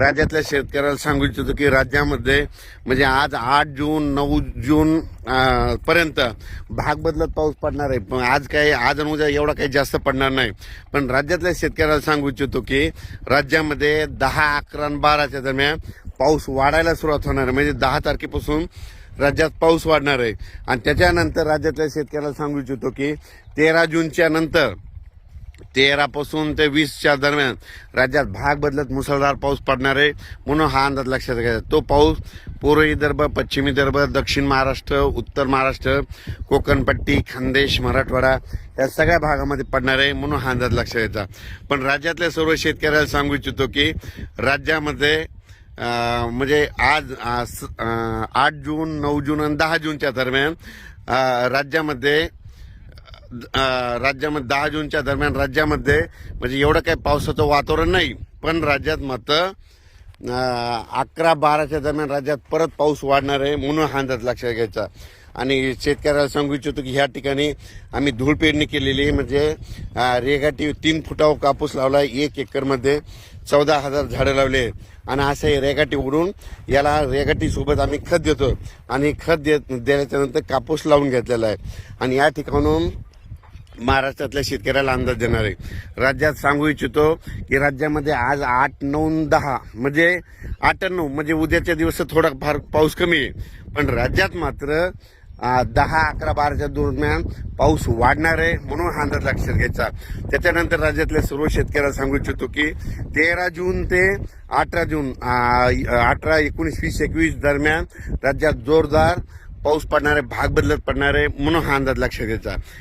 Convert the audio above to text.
राज्यातल्या शेतकऱ्याला सांगू इच्छितो की राज्यामध्ये म्हणजे आज आठ जून नऊ जून पर्यंत भाग बदलत पाऊस पडणार आहे. पण आज काय आज आणि उद्या एवढा काही जास्त पडणार नाही. पण राज्यातल्या शेतकऱ्याला सांगू इच्छितो की राज्यामध्ये दहा अकरा आणि बाराच्या दरम्यान पाऊस वाढायला सुरुवात होणार आहे. म्हणजे दहा तारखेपासून राज्यात पाऊस वाढणार आहे. आणि त्याच्यानंतर राज्यातल्या शेतकऱ्याला सांगू इच्छितो की तेरा जूनच्या नंतर तेरापासून ते वीसच्या दरम्यान राज्यात भाग बदलत मुसळधार पाऊस पडणार आहे. म्हणून हा अंदाज लक्षात घ्यायचा तो पाऊस पूर्व विदर्भ पश्चिम विदर्भ दक्षिण महाराष्ट्र उत्तर महाराष्ट्र कोकणपट्टी खानदेश मराठवाडा या सगळ्या भागामध्ये पडणार आहे. म्हणून हा अंदाज लक्षात घ्यायचा पण राज्यातल्या सर्व शेतकऱ्याला सांगू इच्छितो की राज्यामध्ये म्हणजे आज आठ जून नऊ जून आणि दहा जूनच्या दरम्यान राज्यामध्ये राज्यामध्ये दहा जूनच्या दरम्यान राज्यामध्ये म्हणजे एवढं काही पावसाचं वातावरण नाही पण राज्यात मात्र अकरा बाराच्या दरम्यान राज्यात परत पाऊस वाढणार आहे म्हणून हा अंदाज लक्षात घ्यायचा. आणि शेतकऱ्याला सांगू इच्छितो की ह्या ठिकाणी आम्ही धूळ पेरणी केलेली आहे म्हणजे रेघाटी रेगाटी तीन फुटावर कापूस लावला आहे एक एकरमध्ये चौदा हजार झाडं लावले आणि असं हे रेगाटी उडून याला रेगाटीसोबत आम्ही खत देतो. आणि खत देत देण्याच्यानंतर कापूस लावून घेतलेला आहे. आणि या ठिकाणून महाराष्ट्रातल्या शेतकऱ्याला अंदाज देणार आहे. राज्यात सांगू इच्छितो की राज्यामध्ये आज आठ नऊ दहा म्हणजे आठ नऊ म्हणजे उद्याच्या दिवस थोडा फार पाऊस कमी आहे. पण राज्यात मात्र दहा अकरा बाराच्या दरम्यान पाऊस वाढणार आहे म्हणून हा अंदाज लक्षात घ्यायचा. त्याच्यानंतर राज्यातल्या सर्व शेतकऱ्याला सांगू इच्छितो की तेरा जून ते अठरा जून अठरा एकोणीस वीस एकवीस दरम्यान राज्यात जोरदार पाऊस पडणार आहे भाग बदलत पडणार आहे म्हणून हा अंदाज लक्षात घ्यायचा.